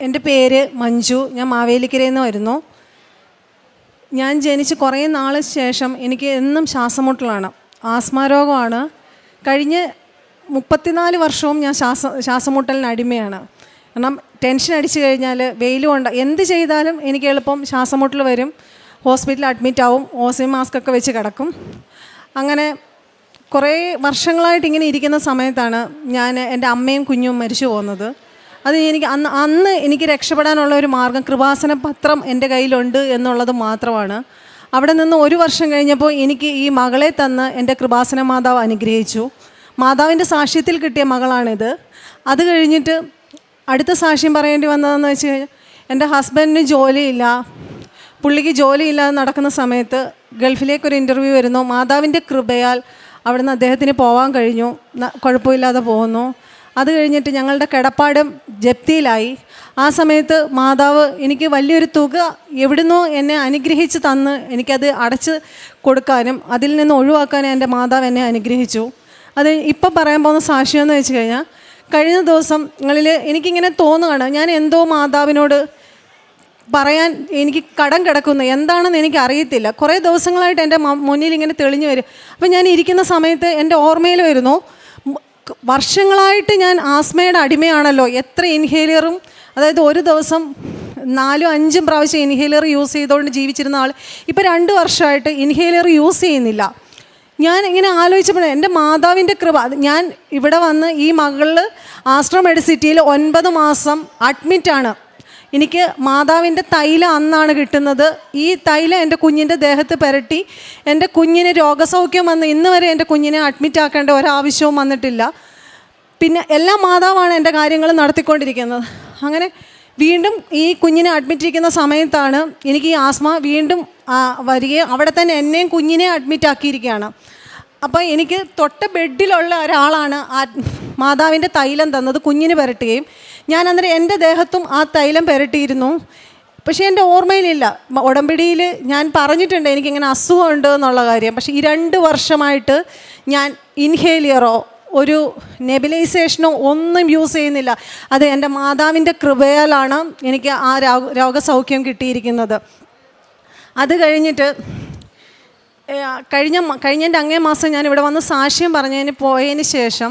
എന്റെ പേര് മഞ്ജു. ഞാൻ മാവേലിക്കരയിൽ നിന്ന് വരുന്നു. ഞാൻ ജനിച്ച് കുറേ നാൾ ശേഷം എനിക്ക് എന്നും ശ്വാസമുട്ടലാണ്. ആസ്മ രോഗമാണ്. കഴിഞ്ഞ മുപ്പത്തിനാല് വർഷവും ഞാൻ ശ്വാസ ശ്വാസമുട്ടലിന് അടിമയാണ്. കാരണം ടെൻഷൻ അടിച്ചു കഴിഞ്ഞാൽ വെയിൽ കൊണ്ട് എന്ത് ചെയ്താലും എനിക്ക് എളുപ്പം ശ്വാസമുട്ടൽ വരും. ഹോസ്പിറ്റലിൽ അഡ്മിറ്റ് ആവും. മാസ്ക് ഒക്കെ വെച്ച് കിടക്കും. അങ്ങനെ കുറേ വർഷങ്ങളായിട്ട് ഇങ്ങനെ ഇരിക്കുന്ന സമയത്താണ് ഞാൻ എന്റെ അമ്മയും കുഞ്ഞും മരിച്ചു പോകുന്നത്. അത് എനിക്ക് അന്ന് അന്ന് എനിക്ക് രക്ഷപ്പെടാനുള്ള ഒരു മാർഗം കൃപാസന പത്രം എന്റെ കയ്യിലുണ്ട് എന്നുള്ളത് മാത്രമാണ്. അവിടെ നിന്ന് ഒരു വർഷം കഴിഞ്ഞപ്പോൾ എനിക്ക് ഈ മകളെ തന്ന് എന്റെ കൃപാസന മാതാവ് അനുഗ്രഹിച്ചു. മാതാവിന്റെ സാക്ഷ്യത്തിൽ കിട്ടിയ മകളാണിത്. അത് കഴിഞ്ഞിട്ട് അടുത്ത സാക്ഷ്യം പറയേണ്ടി വന്നതെന്ന് വെച്ച് കഴിഞ്ഞാൽ എന്റെ ഹസ്ബൻഡിന് ജോലിയില്ല. പുള്ളിക്ക് ജോലിയില്ലാതെ നടക്കുന്ന സമയത്ത് ഗൾഫിലേക്ക് ഒരു ഇന്റർവ്യൂ വരുന്നു. മാതാവിന്റെ കൃപയാൽ അവിടുന്ന് അദ്ദേഹത്തിന് പോകാൻ കഴിഞ്ഞു. കുഴപ്പമില്ലാതെ പോകുന്നു. അത് കഴിഞ്ഞിട്ട് ഞങ്ങളുടെ കിടപ്പാടും ജപ്തിയിലായി. ആ സമയത്ത് മാതാവ് എനിക്ക് വലിയൊരു തുക എവിടുന്നോ എന്നെ അനുഗ്രഹിച്ച് തന്ന് എനിക്കത് അടച്ച് കൊടുക്കാനും അതിൽ നിന്ന് ഒഴിവാക്കാനും എന്റെ മാതാവ് എന്നെ അനുഗ്രഹിച്ചു. അത് ഇപ്പം പറയാൻ പോകുന്ന സാക്ഷ്യമെന്ന് വെച്ച് കഴിഞ്ഞാൽ കഴിഞ്ഞ ദിവസങ്ങളിൽ എനിക്കിങ്ങനെ തോന്നുകയാണ് ഞാൻ എന്തോ മാതാവിനോട് പറയാൻ എനിക്ക് കടം കിടക്കുന്നു എന്താണെന്ന് എനിക്ക് അറിയത്തില്ല. കുറേ ദിവസങ്ങളായിട്ട് എന്റെ മുന്നിൽ ഇങ്ങനെ തെളിഞ്ഞു വരും. അപ്പം ഞാൻ ഇരിക്കുന്ന സമയത്ത് എന്റെ ഓർമ്മയിൽ വരുന്നു വർഷങ്ങളായിട്ട് ഞാൻ ആസ്മയുടെ അടിമയാണല്ലോ. എത്ര ഇൻഹേലിയറും അതായത് ഒരു ദിവസം നാലും അഞ്ചും പ്രാവശ്യം ഇൻഹേലിയർ യൂസ് ചെയ്തുകൊണ്ട് ജീവിച്ചിരുന്ന ആൾ ഇപ്പോൾ രണ്ട് വർഷമായിട്ട് ഇൻഹേലിയർ യൂസ് ചെയ്യുന്നില്ല. ഞാൻ ഇങ്ങനെ ആലോചിച്ചപ്പോൾ എന്റെ മാതാവിന്റെ കൃപ ഞാൻ ഇവിടെ വന്ന് ഈ മകളിൽ ആസ്ട്രോ മെഡിസിറ്റിയിൽ ഒൻപത് മാസം അഡ്മിറ്റാണ് എനിക്ക് മാതാവിന്റെ തൈലം അന്നാണ് കിട്ടുന്നത്. ഈ തൈലം എന്റെ കുഞ്ഞിന്റെ ദേഹത്ത് പുരട്ടി എന്റെ കുഞ്ഞിന് രോഗസൗഖ്യം വന്ന് ഇന്ന് വരെ എന്റെ കുഞ്ഞിനെ അഡ്മിറ്റ് ആക്കേണ്ട ഒരാവശ്യവും വന്നിട്ടില്ല. പിന്നെ എല്ലാ മാതാവാണ് എന്റെ കാര്യങ്ങൾ നടത്തിക്കൊണ്ടിരിക്കുന്നത്. അങ്ങനെ വീണ്ടും ഈ കുഞ്ഞിനെ അഡ്മിറ്റ് ഇരിക്കുന്ന സമയത്താണ് എനിക്ക് ഈ ആസ്മ വീണ്ടും വരികയും അവിടെ തന്നെ എന്നെയും കുഞ്ഞിനെ അഡ്മിറ്റ് ആക്കിയിരിക്കുകയാണ്. അപ്പോൾ എനിക്ക് തൊട്ട ബെഡിലുള്ള ഒരാളാണ് മാതാവിന്റെ തൈലം തന്നത് കുഞ്ഞിന് പുരട്ടുകയും ഞാൻ അന്നേരം എന്റെ ദേഹത്തും ആ തൈലം പുരട്ടിയിരുന്നു. പക്ഷേ എന്റെ ഓർമ്മയിലില്ല. ഉടമ്പിടിയിൽ ഞാൻ പറഞ്ഞിട്ടുണ്ട് എനിക്കിങ്ങനെ അസുഖമുണ്ട് എന്നുള്ള കാര്യം. പക്ഷേ ഈ രണ്ട് വർഷമായിട്ട് ഞാൻ ഇൻഹേലിയറോ ഒരു നെബിലൈസേഷനോ ഒന്നും യൂസ് ചെയ്യുന്നില്ല. അത് എന്റെ മാതാവിന്റെ കൃപയാലാണ് എനിക്ക് ആ രോഗ രോഗസൗഖ്യം കിട്ടിയിരിക്കുന്നത്. അത് കഴിഞ്ഞിട്ട് കഴിഞ്ഞ കഴിഞ്ഞതിന്റെ അങ്ങേ മാസം ഞാൻ ഇവിടെ വന്ന് സാക്ഷ്യം പറഞ്ഞതിന് പോയതിന് ശേഷം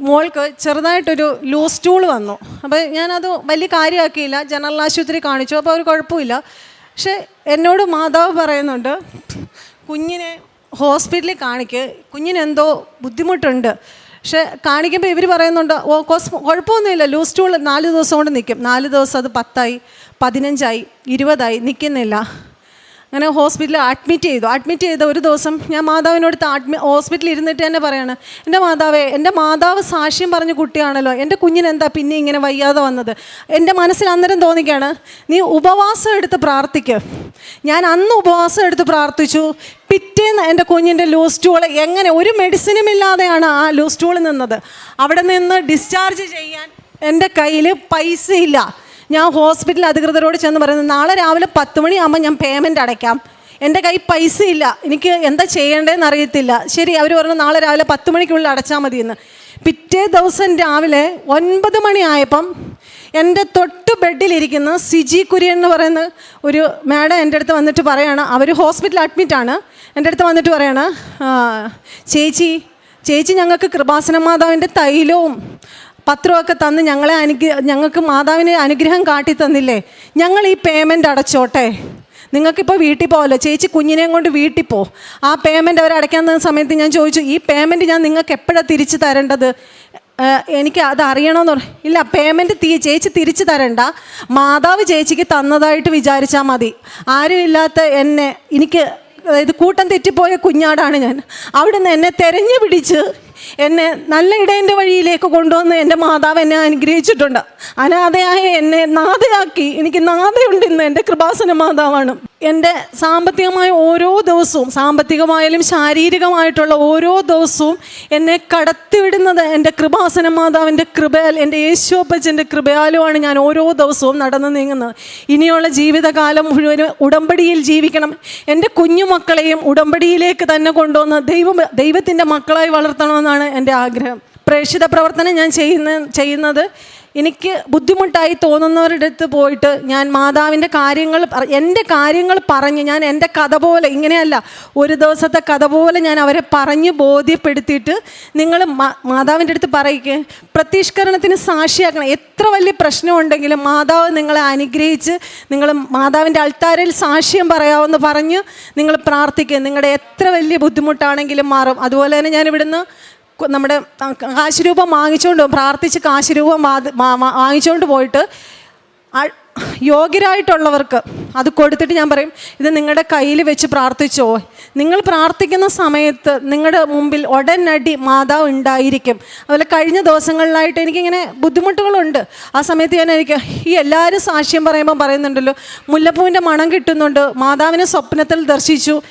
മോൾക്ക് ചെറുതായിട്ടൊരു ലൂസ് ടൂൾ വന്നു. അപ്പോൾ ഞാനത് വലിയ കാര്യമാക്കിയില്ല. ജനറൽ ആശുപത്രി കാണിച്ചു. അപ്പോൾ ഒരു കുഴപ്പമില്ല. പക്ഷേ എന്നോട് മാതാവ് പറയുന്നുണ്ട് കുഞ്ഞിനെ ഹോസ്പിറ്റലിൽ കാണിക്ക്. കുഞ്ഞിനെന്തോ ബുദ്ധിമുട്ടുണ്ട്. പക്ഷേ കാണിക്കുമ്പോൾ ഇവർ പറയുന്നുണ്ട് ഓ കോസ് കുഴപ്പമൊന്നുമില്ല. ലൂസ് ടൂൾ നാല് ദിവസം കൊണ്ട് നിൽക്കും നാല് ദിവസം അത് പത്തായി പതിനഞ്ചായി ഇരുപതായി നിൽക്കുന്നില്ല അങ്ങനെ ഹോസ്പിറ്റലിൽ അഡ്മിറ്റ് ചെയ്തു. അഡ്മിറ്റ് ചെയ്ത ഒരു ദിവസം ഞാൻ മാതാവിനോട് അഡ്മി ഹോസ്പിറ്റലിൽ ഇരുന്നിട്ട് തന്നെ പറയാണ് എന്റെ മാതാവേ എന്റെ മാതാവ് സാക്ഷ്യം പറഞ്ഞ കുട്ടിയാണല്ലോ. എന്റെ കുഞ്ഞിനെന്താ പിന്നെ ഇങ്ങനെ വയ്യാതെ വന്നത്? എന്റെ മനസ്സിൽ അന്നേരം തോന്നിക്കുകയാണ് നീ ഉപവാസം എടുത്ത് പ്രാർത്ഥിക്കുക ഞാൻ അന്ന് ഉപവാസം എടുത്ത് പ്രാർത്ഥിച്ചു. പിറ്റേന്ന് എന്റെ കുഞ്ഞിന്റെ ലൂസ് ടൂൾ എങ്ങനെ ഒരു മെഡിസിനും ഇല്ലാതെയാണ് ആ ലൂസ് ടൂൾ നിന്നത്. അവിടെ നിന്ന് ഡിസ്ചാർജ് ചെയ്യാൻ എന്റെ കയ്യിൽ പൈസയില്ല. ഞാൻ ഹോസ്പിറ്റൽ അധികൃതരോട് ചെന്ന് പറയുന്നത് നാളെ രാവിലെ പത്ത് മണിയാകുമ്പോൾ ഞാൻ പേയ്മെന്റ് അടയ്ക്കാം. എന്റെ കയ്യിൽ പൈസ ഇല്ല എനിക്ക് എന്താ ചെയ്യേണ്ടതെന്ന് അറിയത്തില്ല. ശരി അവർ പറഞ്ഞു നാളെ രാവിലെ പത്ത് മണിക്കുള്ളിൽ അടച്ചാൽ മതി എന്ന് പിറ്റേ ദിവസം രാവിലെ ഒൻപത് മണിയായപ്പം എന്റെ തൊട്ട് ബെഡിലിരിക്കുന്ന സിജി കുര്യൻ എന്ന് പറയുന്ന ഒരു മാഡം എന്റെ അടുത്ത് വന്നിട്ട് പറയാണ് അവർ ഹോസ്പിറ്റൽ അഡ്മിറ്റാണ് എന്റെ അടുത്ത് വന്നിട്ട് പറയാണ് ചേച്ചി ചേച്ചി ഞങ്ങൾക്ക് കൃപാസന മാതാവിന്റെ തൈലവും പത്രമൊക്കെ തന്ന് ഞങ്ങളെ അനുഗ്രഹ ഞങ്ങൾക്ക് മാതാവിന് അനുഗ്രഹം കാട്ടി തന്നില്ലേ ഞങ്ങൾ ഈ പേയ്മെന്റ് അടച്ചോട്ടെ. നിങ്ങൾക്കിപ്പോൾ വീട്ടിൽ പോകല്ലോ ചേച്ചി കുഞ്ഞിനെയും കൊണ്ട് വീട്ടിൽ പോ. ആ പേയ്മെന്റ് അവർ അടയ്ക്കാൻ തന്ന സമയത്ത് ഞാൻ ചോദിച്ചു ഈ പേയ്മെന്റ് ഞാൻ നിങ്ങൾക്ക് എപ്പോഴാണ് തിരിച്ചു തരേണ്ടത്? എനിക്ക് അത് അറിയണമെന്ന് ഇല്ല പേയ്മെന്റ് തീ ചേച്ചി തിരിച്ചു തരണ്ട. മാതാവ് ചേച്ചിക്ക് തന്നതായിട്ട് വിചാരിച്ചാൽ മതി. ആരുമില്ലാത്ത എന്നെ എനിക്ക് അതായത് കൂട്ടം തെറ്റിപ്പോയ കുഞ്ഞാടാണ് ഞാൻ. അവിടുന്ന് എന്നെ തെരഞ്ഞു പിടിച്ച് എന്നെ നല്ല ഇടേന്റെ വഴിയിലേക്ക് കൊണ്ടുവന്ന് എന്റെ മാതാവ് എന്നെ അനുഗ്രഹിച്ചിട്ടുണ്ട്. അനാഥയായ എന്നെ നാഥയാക്കി. എനിക്ക് നാഥയുണ്ട് ഇന്ന് എന്റെ കൃപാസന മാതാവാണ്. എന്റെ സാമ്പത്തികമായ ഓരോ ദിവസവും സാമ്പത്തികമായാലും ശാരീരികമായിട്ടുള്ള ഓരോ ദിവസവും എന്നെ കടത്തിവിടുന്നത് എന്റെ കൃപാസന മാതാവിന്റെ കൃപയാൽ എന്റെ യേശുപ്പച്ചന്റെ കൃപയാലുമാണ് ഞാൻ ഓരോ ദിവസവും നടന്നു നീങ്ങുന്നത്. ഇനിയുള്ള ജീവിതകാലം മുഴുവനും ഉടമ്പടിയിൽ ജീവിക്കണം. എന്റെ കുഞ്ഞുമക്കളെയും ഉടമ്പടിയിലേക്ക് തന്നെ കൊണ്ടുവന്ന് ദൈവം ദൈവത്തിന്റെ മക്കളായി വളർത്തണമെന്നാണ് എന്റെ ആഗ്രഹം. പ്രേക്ഷിത പ്രവർത്തനം ഞാൻ ചെയ്യുന്ന ചെയ്യുന്നത് എനിക്ക് ബുദ്ധിമുട്ടായി തോന്നുന്നവരുടെ അടുത്ത് പോയിട്ട് ഞാൻ മാതാവിന്റെ കാര്യങ്ങൾ എന്റെ കാര്യങ്ങൾ പറഞ്ഞ് ഞാൻ എന്റെ കഥ പോലെ ഇങ്ങനെയല്ല ഒരു ദിവസത്തെ കഥ പോലെ ഞാൻ അവരെ പറഞ്ഞ് ബോധ്യപ്പെടുത്തിയിട്ട് നിങ്ങൾ മാതാവിന്റെ അടുത്ത് പറയുക പ്രത്യഷ്കരണത്തിന് സാക്ഷിയാക്കണം. എത്ര വലിയ പ്രശ്നമുണ്ടെങ്കിലും മാതാവ് നിങ്ങളെ അനുഗ്രഹിച്ച് നിങ്ങൾ മാതാവിന്റെ അൾത്താരയിൽ സാക്ഷ്യം പറയാമെന്ന് പറഞ്ഞ് നിങ്ങൾ പ്രാർത്ഥിക്കുക നിങ്ങളുടെ എത്ര വലിയ ബുദ്ധിമുട്ടാണെങ്കിലും മാറും. അതുപോലെ തന്നെ ഞാൻ ഇവിടുന്ന് നമ്മുടെ കാശുരൂപം വാങ്ങിച്ചുകൊണ്ട്. പ്രാർത്ഥിച്ച് കാശുരൂപം വാങ്ങിച്ചുകൊണ്ട് പോയിട്ട് യോഗ്യരായിട്ടുള്ളവർക്ക് അത് കൊടുത്തിട്ട് ഞാൻ പറയും ഇത് നിങ്ങളുടെ കയ്യിൽ വെച്ച് പ്രാർത്ഥിച്ചോ. നിങ്ങൾ പ്രാർത്ഥിക്കുന്ന സമയത്ത് നിങ്ങളുടെ മുമ്പിൽ ഉടനടി മാതാവ് ഉണ്ടായിരിക്കും. അതുപോലെ കഴിഞ്ഞ ദിവസങ്ങളിലായിട്ട് എനിക്കിങ്ങനെ ബുദ്ധിമുട്ടുകളുണ്ട്. ആ സമയത്ത് ഞാൻ എനിക്ക് ഈ എല്ലാവരും സാക്ഷ്യം പറയുമ്പോൾ പറയുന്നുണ്ടല്ലോ മുല്ലപ്പൂവിന്റെ മണം കിട്ടുന്നുണ്ട്. മാതാവിനെ സ്വപ്നത്തിൽ ദർശിച്ചു.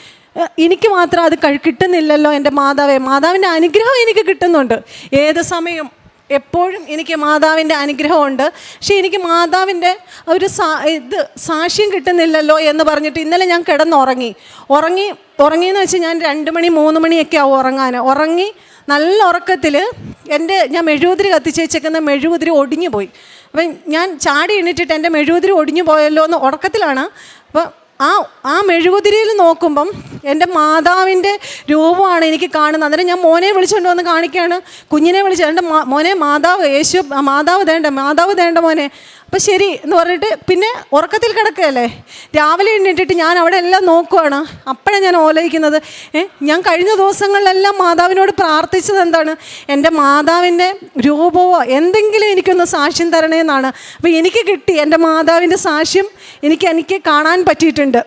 എനിക്ക് മാത്രം അത് കിട്ടുന്നില്ലല്ലോ എന്റെ മാതാവേ. മാതാവിന്റെ അനുഗ്രഹം എനിക്ക് കിട്ടുന്നുണ്ട്. ഏത് സമയം എപ്പോഴും എനിക്ക് മാതാവിന്റെ അനുഗ്രഹമുണ്ട്. പക്ഷേ എനിക്ക് മാതാവിന്റെ ഒരു സാ ഇത് സാക്ഷ്യം കിട്ടുന്നില്ലല്ലോ എന്ന് പറഞ്ഞിട്ട് ഇന്നലെ ഞാൻ കിടന്നുറങ്ങി. ഉറങ്ങി ഉറങ്ങിയെന്ന് വെച്ചാൽ ഞാൻ രണ്ട് മണി മൂന്ന് മണിയൊക്കെ ആവും ഉറങ്ങാൻ ഉറങ്ങി നല്ല ഉറക്കത്തിൽ എന്റെ ഞാൻ മെഴുകുതിരി കത്തിച്ച് വെച്ചേക്കുന്ന മെഴുകുതിരി ഒടിഞ്ഞു പോയി. അപ്പം ഞാൻ ചാടി എണ്ണിട്ടിട്ട് എന്റെ മെഴുകുതിരി ഒടിഞ്ഞു പോയല്ലോ എന്ന് ഉറക്കത്തിലാണ്. അപ്പം ആ ആ മെഴുകുതിരിയിൽ നോക്കുമ്പം എന്റെ മാതാവിന്റെ രൂപമാണ് എനിക്ക് കാണുന്നത്. അന്നേരം ഞാൻ മോനെ വിളിച്ചുകൊണ്ട് വന്ന് കാണിക്കുകയാണ് കുഞ്ഞിനെ വിളിച്ച് എന്റെ മോനെ മാതാവ് യേശു മാതാവ് തേണ്ട മാതാവ് തേണ്ട മോനെ. അപ്പം ശരി എന്ന് പറഞ്ഞിട്ട് പിന്നെ ഉറക്കത്തിൽ കിടക്കുകയല്ലേ? രാവിലെ എണ്ണിട്ടിട്ട് ഞാൻ അവിടെ എല്ലാം നോക്കുവാണ്. അപ്പോഴാണ് ഞാൻ ഓലയിക്കുന്നത് ഞാൻ കഴിഞ്ഞ ദിവസങ്ങളിലെല്ലാം മാതാവിനോട് പ്രാർത്ഥിച്ചത് എന്താണ്? എന്റെ മാതാവിന്റെ രൂപമോ എന്തെങ്കിലും എനിക്കൊന്ന് സാക്ഷ്യം തരണേ എന്നാണ് അപ്പോൾ എനിക്ക് കിട്ടി എന്റെ മാതാവിന്റെ സാക്ഷ്യം എനിക്ക് എനിക്ക് കാണാൻ പറ്റിയിട്ടുണ്ട്.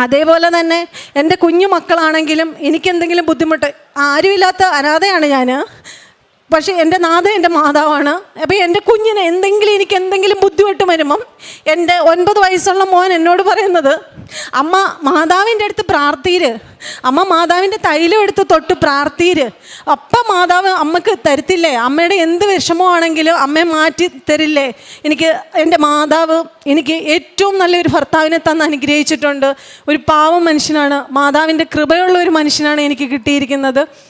അതേപോലെ തന്നെ എന്റെ കുഞ്ഞു മക്കളാണെങ്കിലും എനിക്കെന്തെങ്കിലും ബുദ്ധിമുട്ട് ആരുമില്ലാത്ത അനാഥയാണ് ഞാൻ പക്ഷേ എന്റെ നാഥ എന്റെ മാതാവാണ്. അപ്പോൾ എന്റെ കുഞ്ഞിന് എന്തെങ്കിലും എനിക്ക് എന്തെങ്കിലും ബുദ്ധിമുട്ട് വരുമ്പം എന്റെ ഒൻപത് വയസ്സുള്ള മോൻ എന്നോട് പറയുന്നത് അമ്മ മാതാവിന്റെ അടുത്ത് പ്രാർത്ഥീര്. അമ്മ മാതാവിന്റെ തൈലം എടുത്ത് തൊട്ട് പ്രാർത്ഥീര്. അപ്പ മാതാവ് അമ്മയ്ക്ക് തരത്തില്ലേ? അമ്മയുടെ എന്ത് വിഷമമാണെങ്കിലും അമ്മയെ മാറ്റി തരില്ലേ? എനിക്ക് എന്റെ മാതാവ് എനിക്ക് ഏറ്റവും നല്ലൊരു ഭർത്താവിനെ തന്ന് അനുഗ്രഹിച്ചിട്ടുണ്ട്. ഒരു പാവം മനുഷ്യനാണ്. മാതാവിന്റെ കൃപയുള്ള ഒരു മനുഷ്യനാണ് എനിക്ക് കിട്ടിയിരിക്കുന്നത്.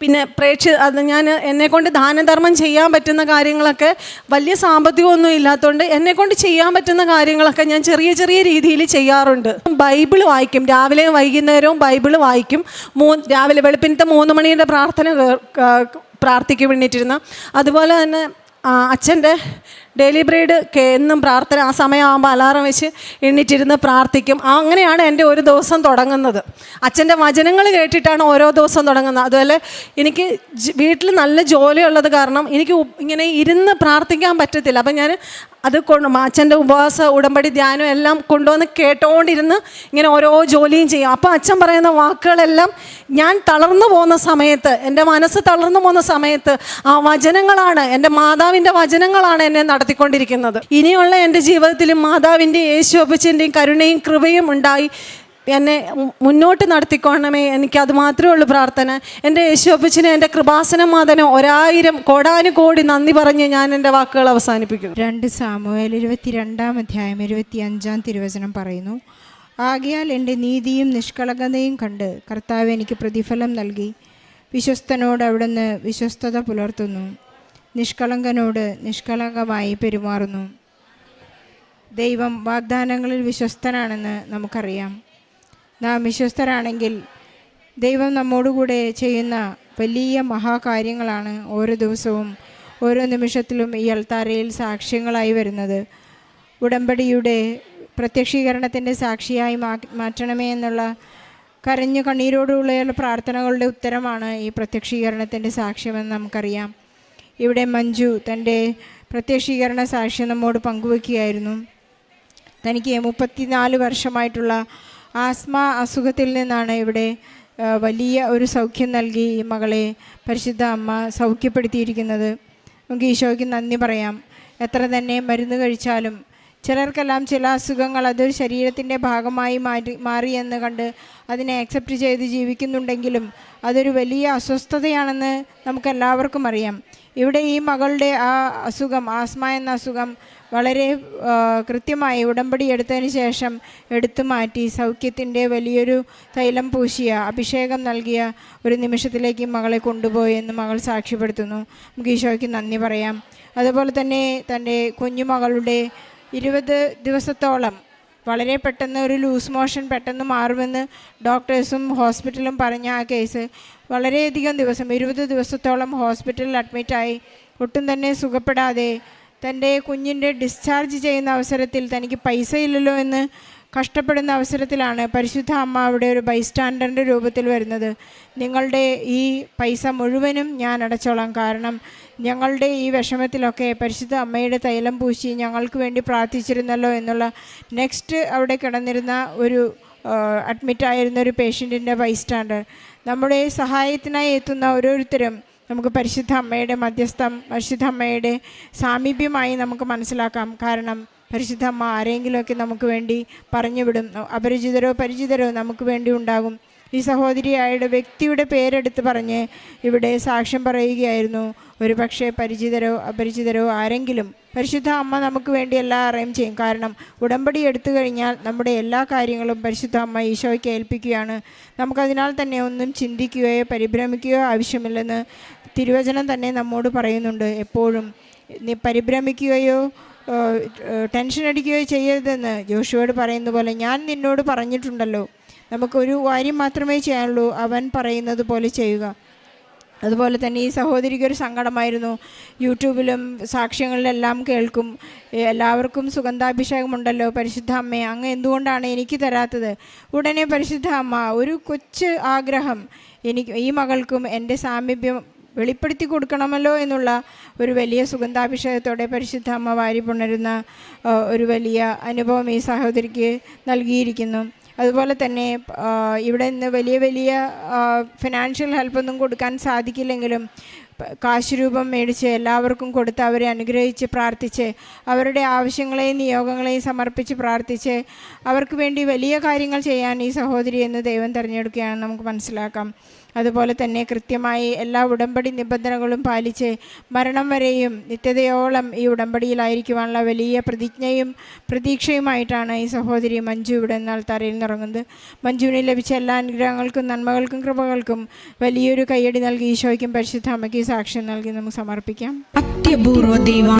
പിന്നെ പ്രേക്ഷ അത് ഞാൻ എന്നെക്കൊണ്ട് ദാനധർമ്മം ചെയ്യാൻ പറ്റുന്ന കാര്യങ്ങളൊക്കെ വലിയ സാമ്പത്തികമൊന്നും ഇല്ലാത്തതുകൊണ്ട് എന്നെക്കൊണ്ട് ചെയ്യാൻ പറ്റുന്ന കാര്യങ്ങളൊക്കെ ഞാൻ ചെറിയ ചെറിയ രീതിയിൽ ചെയ്യാറുണ്ട്. ബൈബിൾ വായിക്കും. രാവിലെയും വൈകുന്നേരവും ബൈബിൾ വായിക്കും. മൂ രാവിലെ വെളുപ്പിനത്തെ മൂന്ന് മണിയുടെ പ്രാർത്ഥന കേ- വേണ്ടിയിട്ടിരുന്ന. അതുപോലെ തന്നെ അച്ഛന്റെ ഡെയിലി ബ്രീഡ് എന്നും പ്രാർത്ഥന ആ സമയമാകുമ്പോൾ അലാറം വെച്ച് എണ്ണിറ്റിരുന്ന് പ്രാർത്ഥിക്കും. അങ്ങനെയാണ് എന്റെ ഒരു ദിവസം തുടങ്ങുന്നത്. അച്ഛന്റെ വചനങ്ങൾ കേട്ടിട്ടാണ് ഓരോ ദിവസം തുടങ്ങുന്നത്. അതുപോലെ എനിക്ക് വീട്ടിൽ നല്ല ജോലിയുള്ളത് കാരണം എനിക്ക് ഇങ്ങനെ ഇരുന്ന് പ്രാർത്ഥിക്കാൻ പറ്റത്തില്ല. അപ്പം ഞാൻ അത് കൊണ്ട് അച്ഛന്റെ ഉപവാസ ഉടമ്പടി ധ്യാനം എല്ലാം കൊണ്ടുവന്ന് കേട്ടോണ്ടിരുന്ന് ഇങ്ങനെ ഓരോ ജോലിയും ചെയ്യും. അപ്പോൾ അച്ഛൻ പറയുന്ന വാക്കുകളെല്ലാം ഞാൻ തളർന്നു പോകുന്ന സമയത്ത് എന്റെ മനസ്സ് തളർന്നു പോകുന്ന സമയത്ത് ആ വചനങ്ങളാണ് എന്റെ മാതാവിന്റെ വചനങ്ങളാണ് എന്നെ നടത്തിക്കൊണ്ടിരിക്കുന്നത്. ഇനിയുള്ള എന്റെ ജീവിതത്തിലും മാതാവിന്റെ യേശു അപ്പച്ചന്റെയും കരുണയും കൃപയും ഉണ്ടായി എന്നെ മുന്നോട്ട് നടത്തിക്കോണമേ എനിക്ക് അത് മാത്രമേ ഉള്ളൂ പ്രാർത്ഥന. എന്റെ യേശു അപ്പച്ചനെ എന്റെ കൃപാസന മാതനം ഒരായിരം കോടാനുകോടി നന്ദി പറഞ്ഞ് ഞാൻ എന്റെ വാക്കുകൾ അവസാനിപ്പിക്കുന്നു. രണ്ട് സാമുവേൽ ഇരുപത്തിരണ്ടാം അധ്യായം ഇരുപത്തി അഞ്ചാം തിരുവചനം പറയുന്നു. ആകയാൽ എന്റെ നീതിയും നിഷ്കളങ്കതയും കണ്ട് കർത്താവ് എനിക്ക് പ്രതിഫലം നൽകി. വിശ്വസ്തനോട് അവിടുന്ന് വിശ്വസ്തത പുലർത്തുന്നു. നിഷ്കളങ്കനോട് നിഷ്കളങ്കമായി പെരുമാറുന്നു. ദൈവം വാഗ്ദാനങ്ങളിൽ വിശ്വസ്തനാണെന്ന് നമുക്കറിയാം. നാം വിശ്വസ്തരാണെങ്കിൽ ദൈവം നമ്മോടുകൂടെ ചെയ്യുന്ന വലിയ മഹാകാര്യങ്ങളാണ് ഓരോ ദിവസവും ഓരോ നിമിഷത്തിലും ഈ അൾത്താരയിൽ സാക്ഷ്യങ്ങളായി വരുന്നത്. ഉടമ്പടിയുടെ പ്രത്യക്ഷീകരണത്തിന്റെ സാക്ഷിയായി മാറ്റണമേ എന്നുള്ള കരഞ്ഞു കണ്ണീരോടുള്ള പ്രാർത്ഥനകളുടെ ഉത്തരമാണ് ഈ പ്രത്യക്ഷീകരണത്തിന്റെ സാക്ഷ്യമെന്ന് നമുക്കറിയാം. ഇവിടെ മഞ്ജു തന്റെ പ്രത്യക്ഷീകരണ സാക്ഷ്യം നമ്മോട് പങ്കുവെക്കുകയായിരുന്നു. തനിക്ക് മുപ്പത്തിനാല് വർഷമായിട്ടുള്ള ആസ്മ അസുഖത്തിൽ നിന്നാണ് ഇവിടെ വലിയ ഒരു സൗഖ്യം നൽകി ഈ മകളെ പരിശുദ്ധ അമ്മ സൗഖ്യപ്പെടുത്തിയിരിക്കുന്നത്. നമുക്ക് ഈശോയ്ക്ക് നന്ദി പറയാം. എത്ര തന്നെ മരുന്ന് കഴിച്ചാലും ചിലർക്കെല്ലാം ചില അസുഖങ്ങൾ അതൊരു ശരീരത്തിന്റെ ഭാഗമായി മാറ്റി മാറിയെന്ന് കണ്ട് അതിനെ ആക്സെപ്റ്റ് ചെയ്ത് ജീവിക്കുന്നുണ്ടെങ്കിലും അതൊരു വലിയ അസ്വസ്ഥതയാണെന്ന് നമുക്കെല്ലാവർക്കും അറിയാം. ഇവിടെ ഈ മകളുടെ ആ അസുഖം ആസ്മ എന്ന അസുഖം വളരെ കൃത്യമായി ഉടമ്പടി എടുത്തതിന് ശേഷം എടുത്തു മാറ്റി സൗഖ്യത്തിന്റെ വലിയൊരു തൈലം പൂശിയ അഭിഷേകം നൽകിയ ഒരു നിമിഷത്തിലേക്ക് മകളെ കൊണ്ടുപോയി എന്ന് മകൾ സാക്ഷ്യപ്പെടുത്തുന്നു. നമുക്ക് ഈശോയ്ക്ക് നന്ദി പറയാം. അതുപോലെ തന്നെ തന്റെ കുഞ്ഞുമകളുടെ ഇരുപത് ദിവസത്തോളം വളരെ പെട്ടെന്ന് ഒരു ലൂസ് മോഷൻ പെട്ടെന്ന് മാറുമെന്ന് ഡോക്ടേഴ്സും ഹോസ്പിറ്റലും പറഞ്ഞ ആ കേസ് വളരെയധികം ദിവസം ഇരുപത് ദിവസത്തോളം ഹോസ്പിറ്റലിൽ അഡ്മിറ്റായി ഒട്ടും തന്നെ സുഖപ്പെടാതെ തന്റെ കുഞ്ഞിന്റെ ഡിസ്ചാർജ് ചെയ്യുന്ന അവസരത്തിൽ തനിക്ക് പൈസ ഇല്ലല്ലോ എന്ന് കഷ്ടപ്പെടുന്ന അവസരത്തിലാണ് പരിശുദ്ധ അമ്മ അവിടെ ഒരു ബൈസ്റ്റാൻഡറിന്റെ രൂപത്തിൽ വരുന്നത്. നിങ്ങളുടെ ഈ പൈസ മുഴുവനും ഞാൻ അടച്ചോളാം. കാരണം ഞങ്ങളുടെ ഈ വിഷമത്തിലൊക്കെ പരിശുദ്ധ അമ്മയുടെ തൈലം പൂശി ഞങ്ങൾക്ക് വേണ്ടി പ്രാർത്ഥിച്ചിരുന്നല്ലോ എന്നുള്ള നെക്സ്റ്റ് അവിടെ കിടന്നിരുന്ന ഒരു അഡ്മിറ്റായിരുന്ന ഒരു പേഷ്യന്റിന്റെ ബൈസ്റ്റാൻഡർ നമ്മുടെ സഹായത്തിനായി എത്തുന്ന ഓരോരുത്തരും നമുക്ക് പരിശുദ്ധ അമ്മയുടെ മധ്യസ്ഥം പരിശുദ്ധ അമ്മയുടെ സാമീപ്യമായി നമുക്ക് മനസ്സിലാക്കാം. കാരണം പരിശുദ്ധ അമ്മ ആരെങ്കിലുമൊക്കെ നമുക്ക് വേണ്ടി പറഞ്ഞു വിടും അപരിചിതരോ പരിചിതരോ നമുക്ക് വേണ്ടി ഉണ്ടാകും. ഈ സഹോദരിയായുടെ വ്യക്തിയുടെ പേരെടുത്ത് പറഞ്ഞ് ഇവിടെ സാക്ഷ്യം പറയുകയായിരുന്നു. ഒരു പക്ഷേ പരിചിതരോ അപരിചിതരോ ആരെങ്കിലും. പരിശുദ്ധ അമ്മ നമുക്ക് വേണ്ടി എല്ലാം അറേഞ്ച് ചെയ്യും. കാരണം ഉടമ്പടി എടുത്തു കഴിഞ്ഞാൽ നമ്മുടെ എല്ലാ കാര്യങ്ങളും പരിശുദ്ധ അമ്മ ഈശോയ്ക്ക് ഏൽപ്പിക്കുകയാണ്. നമുക്കതിനാൽ തന്നെ ഒന്നും ചിന്തിക്കുകയോ പരിഭ്രമിക്കുകയോ ആവശ്യമില്ലെന്ന് തിരുവചനം തന്നെ നമ്മോട് പറയുന്നുണ്ട്. എപ്പോഴും പരിഭ്രമിക്കുകയോ ടെൻഷൻ അടിക്കുകയോ ചെയ്യരുതെന്ന് ജോഷുവോട് പറയുന്ന പോലെ ഞാൻ നിന്നോട് പറഞ്ഞിട്ടുണ്ടല്ലോ. നമുക്കൊരു കാര്യം മാത്രമേ ചെയ്യാനുള്ളൂ. അവൻ പറയുന്നത് പോലെ ചെയ്യുക. അതുപോലെ തന്നെ ഈ സഹോദരിക്ക് ഒരു സങ്കടമായിരുന്നു. യൂട്യൂബിലും സാക്ഷ്യങ്ങളിലെല്ലാം കേൾക്കും. എല്ലാവർക്കും സുഗന്ധാഭിഷേകമുണ്ടല്ലോ പരിശുദ്ധ അമ്മ. അങ്ങ് എന്തുകൊണ്ടാണ് എനിക്ക് തരാത്തത്? ഉടനെ പരിശുദ്ധ അമ്മ ഒരു കൊച്ച് ആഗ്രഹം. എനിക്ക് ഈ മകൾക്കും എന്റെ സാമീപ്യം വെളിപ്പെടുത്തി കൊടുക്കണമല്ലോ എന്നുള്ള ഒരു വലിയ സുഗന്ധാഭിഷേകത്തോടെ പരിശുദ്ധ അമ്മ വാരി പുണരുന്ന ഒരു വലിയ അനുഭവം ഈ സഹോദരിക്ക് നൽകിയിരിക്കുന്നു. അതുപോലെ തന്നെ ഇവിടെ നിന്ന് വലിയ വലിയ ഫിനാൻഷ്യൽ ഹെൽപ്പൊന്നും കൊടുക്കാൻ സാധിക്കില്ലെങ്കിലും കാശ് രൂപം മേടിച്ച് എല്ലാവർക്കും കൊടുത്ത് അവരെ അനുഗ്രഹിച്ച് പ്രാർത്ഥിച്ച് അവരുടെ ആവശ്യങ്ങളെയും നിയോഗങ്ങളെയും സമർപ്പിച്ച് പ്രാർത്ഥിച്ച് അവർക്ക് വേണ്ടി വലിയ കാര്യങ്ങൾ ചെയ്യാൻ ഈ സഹോദരി എന്ന് ദൈവം തിരഞ്ഞെടുക്കുകയാണെന്ന് നമുക്ക് മനസ്സിലാക്കാം. അതുപോലെ തന്നെ കൃത്യമായി എല്ലാ ഉടമ്പടി നിബന്ധനകളും പാലിച്ച് മരണം വരെയും നിത്യതയോളം ഈ ഉടമ്പടിയിലായിരിക്കുവാനുള്ള വലിയ പ്രതിജ്ഞയും പ്രതീക്ഷയുമായിട്ടാണ് ഈ സഹോദരി മഞ്ജു ഇവിടെ നിന്നാൾ തറയിൽ നിറങ്ങുന്നത്. മഞ്ജുവിന് ലഭിച്ച എല്ലാ അനുഗ്രഹങ്ങൾക്കും നന്മകൾക്കും കൃപകൾക്കും വലിയൊരു കയ്യടി നൽകി ഈശോയ്ക്കും പരിശുദ്ധ അമ്മയ്ക്ക് സാക്ഷ്യം നൽകി നമുക്ക് സമർപ്പിക്കാം. അത്യപൂർവ ദൈവ